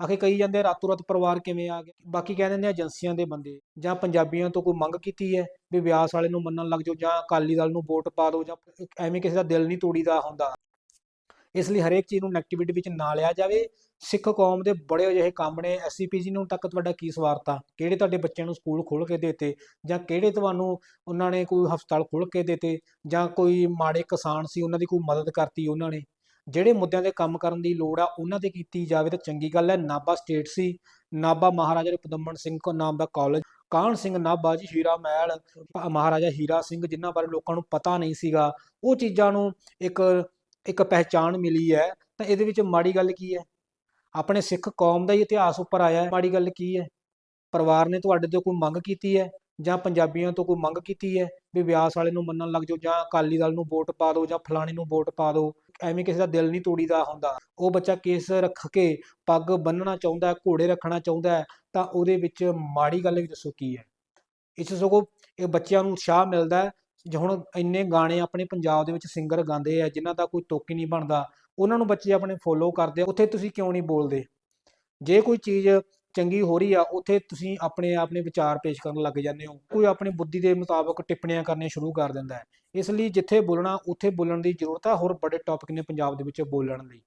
ਆਖੇ ਕਹੀ ਜਾਂਦੇ ਆ, ਰਾਤੋਂ ਰਾਤ ਪਰਿਵਾਰ ਕਿਵੇਂ ਆ ਗਿਆ? ਬਾਕੀ ਕਹਿ ਦਿੰਦੇ ਏਜੰਸੀਆਂ ਦੇ ਬੰਦੇ, ਜਾਂ ਪੰਜਾਬੀਆਂ ਤੋਂ ਕੋਈ ਮੰਗ ਕੀਤੀ ਹੈ ਵੀ ਵਿਆਸ ਵਾਲੇ ਨੂੰ ਮੰਨਣ ਲੱਗ ਜਾਓ, ਜਾਂ ਅਕਾਲੀ ਦਲ ਨੂੰ ਵੋਟ ਪਾ ਦਿਓ, ਜਾਂ ਐਵੇਂ ਕਿਸੇ ਦਾ ਦਿਲ ਨਹੀਂ ਤੋੜੀਦਾ ਹੁੰਦਾ। ਇਸ ਲਈ ਹਰੇਕ ਚੀਜ਼ ਨੂੰ ਨੈਗੇਟਿਵਿਟੀ ਵਿੱਚ ਨਾ ਲਿਆ ਜਾਵੇ। ਸਿੱਖ ਕੌਮ ਦੇ ਬੜੇ ਅਜਿਹੇ ਕੰਮ ਨੇ। ਐਸਸੀਪੀਜੀ ਨੂੰ ਤੱਕ ਤੁਹਾਡਾ ਕੀ ਸਵਾਰਤਾ? ਕਿਹੜੇ ਤੁਹਾਡੇ ਬੱਚਿਆਂ ਨੂੰ ਸਕੂਲ ਖੋਲ੍ਹ ਕੇ ਦੇਤੇ? ਜਾਂ ਕਿਹੜੇ ਤੁਹਾਨੂੰ ਉਹਨਾਂ ਨੇ ਕੋਈ ਹਸਪਤਾਲ ਖੋਲ੍ਹ ਕੇ ਦੇਤੇ? ਜਾਂ ਕੋਈ ਮਾੜੇ ਕਿਸਾਨ ਸੀ, ਉਹਨਾਂ ਦੀ ਕੋਈ ਮਦਦ ਕਰਤੀ ਉਹਨਾਂ ਨੇ? ਜਿਹੜੇ ਮੁੱਦਿਆਂ ਤੇ ਕੰਮ ਕਰਨ ਦੀ ਲੋੜ ਆ, ਉਹਨਾਂ ਤੇ ਕੀਤੀ ਜਾਵੇ ਤਾਂ ਚੰਗੀ ਗੱਲ ਹੈ। ਨਾਭਾ ਸਟੇਟ ਸੀ। ਨਾਭਾ ਮਹਾਰਾਜਾ ਪਦਮਨ ਸਿੰਘ ਕੋ ਨਾਮ ਦਾ ਕਾਲਜ ਕਾਹਨ ਸਿੰਘ ਨਾਭਾ ਜੀ, ਹੀਰਾ ਮਹਿਲ। ਮਹਾਰਾਜਾ ਹੀਰਾ ਸਿੰਘ ਜਿਨ੍ਹਾਂ ਬਾਰੇ ਲੋਕਾਂ ਨੂੰ ਪਤਾ ਨਹੀਂ ਸੀਗਾ। ਉਹ ਚੀਜ਼ਾਂ ਨੂੰ ਇੱਕ ਇੱਕ ਪਹਿਚਾਣ ਮਿਲੀ ਹੈ। ਤਾਂ ਇਹਦੇ ਵਿੱਚ ਮਾੜੀ ਗੱਲ ਕੀ ਹੈ? ਆਪਣੇ ਸਿੱਖ ਕੌਮ ਦਾ ਹੀ ਇਤਿਹਾਸ ਉੱਪਰ ਆਇਆ ਹੈ। ਮਾੜੀ ਗੱਲ ਕੀ ਹੈ? ਪਰਿਵਾਰ ਨੇ ਤੁਹਾਡੇ ਤੋਂ ਕੋਈ ਮੰਗ ਕੀਤੀ ਹੈ? ਜਾਂ ਪੰਜਾਬੀਆਂ ਤੋਂ ਕੋਈ ਮੰਗ ਕੀਤੀ ਹੈ? ਵੀ ਵਿਆਸ ਵਾਲੇ ਨੂੰ ਮੰਨਣ ਲੱਗ ਜਾਓ ਜਾਂ ਅਕਾਲੀ ਦਲ ਨੂੰ ਵੋਟ ਪਾ ਦਿਓ ਜਾਂ ਫਲਾਣੇ ਨੂੰ ਵੋਟ ਪਾ ਦਿਓ। ਐਵੇਂ ਕਿਸੇ ਦਾ ਦਿਲ ਨਹੀਂ ਤੋੜੀਦਾ ਹੁੰਦਾ। ਉਹ ਬੱਚਾ ਕੇਸ ਰੱਖ ਕੇ ਪੱਗ ਬੰਨਣਾ ਚਾਹੁੰਦਾ ਘੋੜੇ ਰੱਖਣਾ ਚਾਹੁੰਦਾ ਤਾਂ ਉਹਦੇ ਵਿੱਚ ਮਾੜੀ ਗੱਲ ਵੀ ਦੱਸੋ ਕੀ ਹੈ। ਇਸ ਸਗੋਂ ਇਹ ਬੱਚਿਆਂ ਨੂੰ ਉਤਸ਼ਾਹ ਮਿਲਦਾ ਜੇ ਹੁਣ ਇੰਨੇ ਗਾਣੇ ਆਪਣੇ ਪੰਜਾਬ ਦੇ ਵਿੱਚ ਸਿੰਗਰ ਗਾਉਂਦੇ ਆ, ਜਿਨ੍ਹਾਂ ਦਾ ਕੋਈ ਤੋਕੀ ਨਹੀਂ ਬਣਦਾ, ਉਹਨਾਂ ਨੂੰ ਬੱਚੇ ਆਪਣੇ ਫੋਲੋ ਕਰਦੇ ਆ, ਉੱਥੇ ਤੁਸੀਂ ਕਿਉਂ ਨਹੀਂ ਬੋਲਦੇ? ਜੇ ਕੋਈ ਚੀਜ਼ ਚੰਗੀ ਹੋ ਰਹੀ ਆ, ਉੱਥੇ ਤੁਸੀਂ ਆਪਣੇ ਆਪ ਨੇ ਵਿਚਾਰ ਪੇਸ਼ ਕਰਨ ਲੱਗ ਜਾਂਦੇ ਹੋ। ਕੋਈ ਆਪਣੀ ਬੁੱਧੀ ਦੇ ਮੁਤਾਬਕ ਟਿੱਪਣੀਆਂ ਕਰਨੀਆਂ ਸ਼ੁਰੂ ਕਰ ਦਿੰਦਾ ਹੈ। ਇਸ ਲਈ ਜਿੱਥੇ ਬੋਲਣਾ, ਉੱਥੇ ਬੋਲਣ ਦੀ ਜ਼ਰੂਰਤ ਆ, ਹੋਰ ਬੜੇ ਟੌਪਿਕ ਨੇ ਪੰਜਾਬ ਦੇ ਵਿੱਚ ਬੋਲਣ ਲਈ।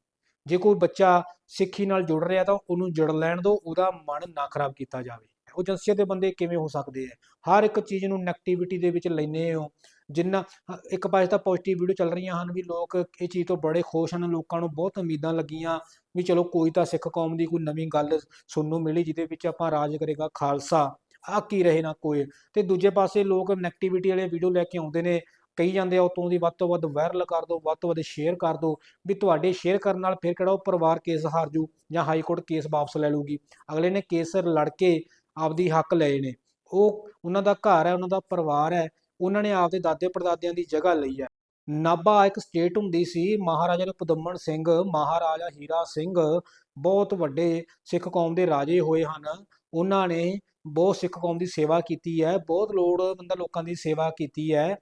ਜੇ ਕੋਈ ਬੱਚਾ ਸਿੱਖੀ ਨਾਲ ਜੁੜ ਰਿਹਾ ਤਾਂ ਉਹਨੂੰ ਜੁੜ ਲੈਣ ਦਿਓ ਉਹਦਾ ਮਨ ਨਾ ਖਰਾਬ ਕੀਤਾ ਜਾਵੇ। ਉਹ ਏਜੰਸੀਆਂ ਦੇ ਬੰਦੇ ਕਿਵੇਂ ਹੋ ਸਕਦੇ ਆ? ਹਰ ਇੱਕ ਚੀਜ਼ ਨੂੰ ਨੈਗੇਟਿਵਿਟੀ ਦੇ ਵਿੱਚ ਲੈਂਦੇ ਹੋ। ਜਿੰਨਾ ਇੱਕ ਪਾਸੇ ਤਾਂ ਪੋਜ਼ਿਟਿਵ ਵੀਡੀਓ ਚੱਲ ਰਹੀਆਂ ਹਨ ਵੀ ਲੋਕ ਇਹ ਚੀਜ਼ ਤੋਂ ਬੜੇ ਖੁਸ਼ ਹਨ, ਲੋਕਾਂ ਨੂੰ ਬਹੁਤ ਉਮੀਦਾਂ ਲੱਗੀਆਂ ਵੀ ਚਲੋ ਕੋਈ ਤਾਂ ਸਿੱਖ ਕੌਮ ਦੀ ਕੋਈ ਨਵੀਂ ਗੱਲ ਸੁਣਨ ਨੂੰ ਮਿਲੀ ਜਿਹਦੇ ਵਿੱਚ ਆਪਾਂ ਰਾਜ ਕਰੇਗਾ ਖਾਲਸਾ ਆ ਕੀ ਰਹੇ ਨਾ ਕੋਈ। ਤੇ ਦੂਜੇ ਪਾਸੇ ਲੋਕ ਨੈਗੇਟਿਵਿਟੀ ਵਾਲੇ ਵੀਡੀਓ ਲੈ ਕੇ ਆਉਂਦੇ ਨੇ, ਕਹੀ ਜਾਂਦੇ ਆ ਉਤੋਂ ਦੀ ਵੱਧ ਤੋਂ ਵੱਧ ਵਾਇਰਲ ਕਰ ਦਿਓ ਵੱਧ ਤੋਂ ਵੱਧ ਸ਼ੇਅਰ ਕਰ ਦਿਓ ਵੀ ਤੁਹਾਡੇ ਸ਼ੇਅਰ ਕਰਨ ਨਾਲ ਫਿਰ ਕਿਹੜਾ ਉਹ ਪਰਿਵਾਰ ਕੇਸ ਹਾਰ ਜੂ ਜਾਂ ਹਾਈ ਕੋਰਟ ਕੇਸ ਵਾਪਸ ਲੈ ਲੂਗੀ ਅਗਲੇ ਨੇ ਕੇਸ ਲੜ ਕੇ ਆਪਦੀ ਹੱਕ ਲਏ ਨੇ। ਉਹ, ਉਹਨਾਂ ਦਾ ਘਰ ਹੈ, ਉਹਨਾਂ ਦਾ ਪਰਿਵਾਰ ਹੈ ਉਹਨਾਂ ਨੇ ਆਪਦੇ ਦਾਦੇ ਪੜਦਾਦਿਆਂ ਦੀ ਜਗ੍ਹਾ ਲਈ ਹੈ। ਨਾਭਾ ਇੱਕ ਸਟੇਟ ਹੁੰਦੀ ਸੀ, ਮਹਾਰਾਜਾ ਪਦਮਨ ਸਿੰਘ, ਮਹਾਰਾਜਾ ਹੀਰਾ ਸਿੰਘ, ਬਹੁਤ ਵੱਡੇ ਸਿੱਖ ਕੌਮ ਦੇ ਰਾਜੇ ਹੋਏ ਹਨ। ਉਹਨਾਂ ਨੇ ਬਹੁਤ ਸਿੱਖ ਕੌਮ ਦੀ ਸੇਵਾ ਕੀਤੀ ਹੈ, ਬਹੁਤ ਲੋੜਵੰਦ ਲੋਕਾਂ ਦੀ ਸੇਵਾ ਕੀਤੀ ਹੈ।